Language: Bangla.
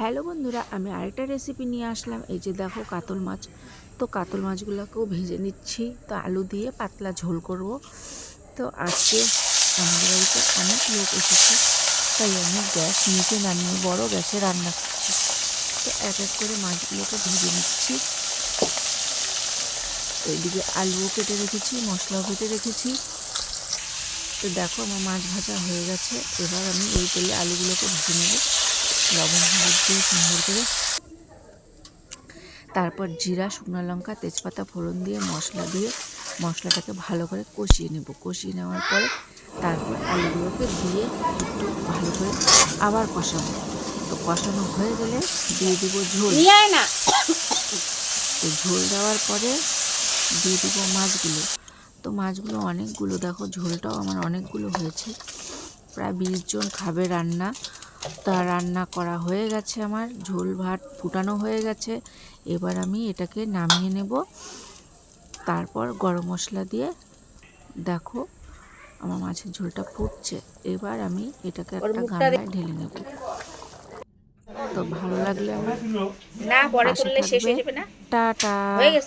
হ্যালো বন্ধুরা, আমি আরেকটা রেসিপি নিয়ে আসলাম। এই যে দেখো কাতল মাছ। তো কাতল মাছগুলোকেও ভেজে নিচ্ছি। তো আলু দিয়ে পাতলা ঝোল করব। তো আজকে আমাদের বাড়িতে অনেক লোক এসেছে। তাই আমি গ্যাস নিচে নামিয়ে বড় গ্যাসে রান্না করছি। তো এক এক করে মাছগুলোকে ভেজে নিচ্ছি। এইদিকে আলুও কেটে রেখেছি, মশলাও কেটে রেখেছি। তো দেখো আমার মাছ ভাজা হয়ে গেছে। এবার আমি ওই তেলে আলুগুলোকে ভেজে নেব। লবণ হলুদ দিয়ে সুন্দর করে তারপর জিরা শুকনো লঙ্কা তেজপাতা ফোড়ন দিয়ে মশলা দিয়ে মশলাটাকে ভালো করে কষিয়ে নেব। কষিয়ে নেওয়ার পরে তারপর আলুগুলোকে দিয়ে একটু ভালো করে আবার কষাবো। তো কষানো হয়ে গেলে দিয়ে দিব ঝোল। তো ঝোল দেওয়ার পরে দিয়ে দিব মাছগুলো। তো মাছগুলো অনেকগুলো দেখো ঝোলটাও আমার অনেকগুলো হয়েছে। প্রায় বিশ জন খাবে রান্না। তা রান্না করা হয়ে গেছে আমার। ঝোল ভাত ফুটানো হয়ে গেছে। এবার আমি এটাকে নামিয়ে নেব। তারপর গরম মশলা দিয়ে দেখো আমার মাছের ঝোলটা ফুটছে। এবার আমি এটাকে একটা গামলায় ঢেলে নেব। তো ভালো লাগলে আমার না পরে করলে শেষ হয়ে যাবে না? টাটা। হয়ে গেছে।